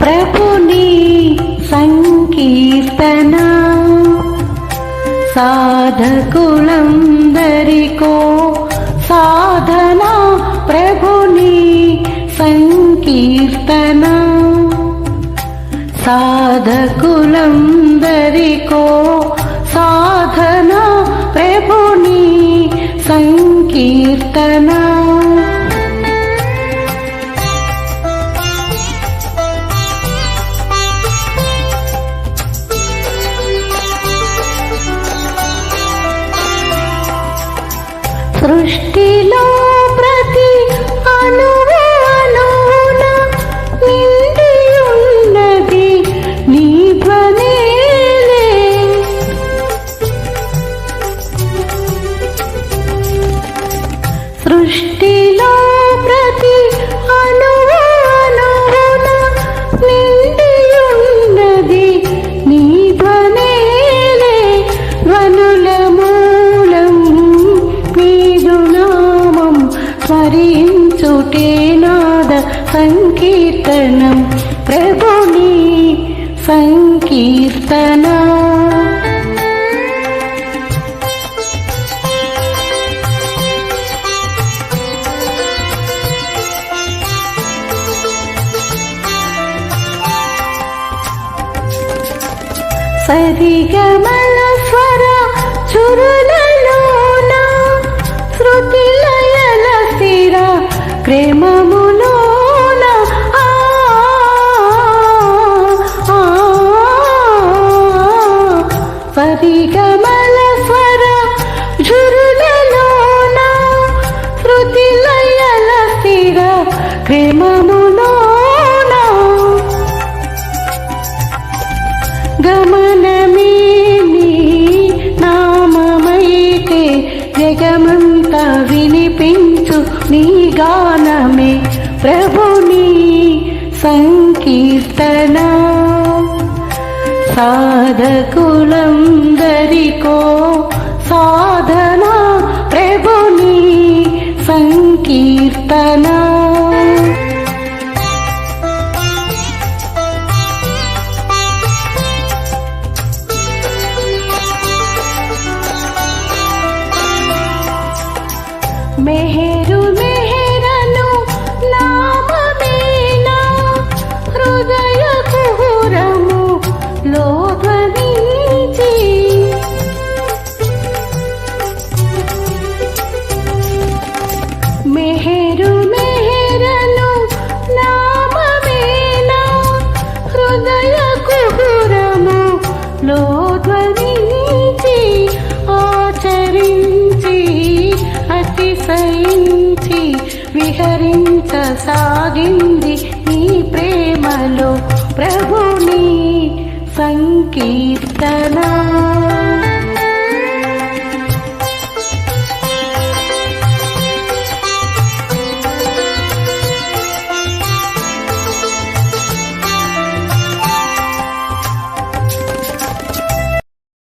ప్రభుని సంకీర్తన సాధకులందరికో సాధన ప్రభుని సంకీర్తన సాధకులందరికో కీర్తన. సృష్టిలో సృష్టిలో ప్రతి అణువు అణువున నీ ధ్వనేలే ధ్వనుల మూలం నీదు స్మరించుటే నాద సంకీర్తనం. ప్రభుని సంకీర్తనా. సరిగమల స్వర చురులలోన శృతి లయల స్థిర ప్రేమములోన సరిగమల స్వర చురులలోన శృతి లయల స్థిర ప్రేమము మనమే నీ నామమైతే జగమంతా వినిపించు నీ గానమే. ప్రభుని సంకీర్తన. సాధకులందరికో సాధన ప్రభుని సంకీర్తనా. मेहरू అతిశయించి విహరించసాగింది నీ ప్రేమలో ప్రభుని సంకీర్తనా.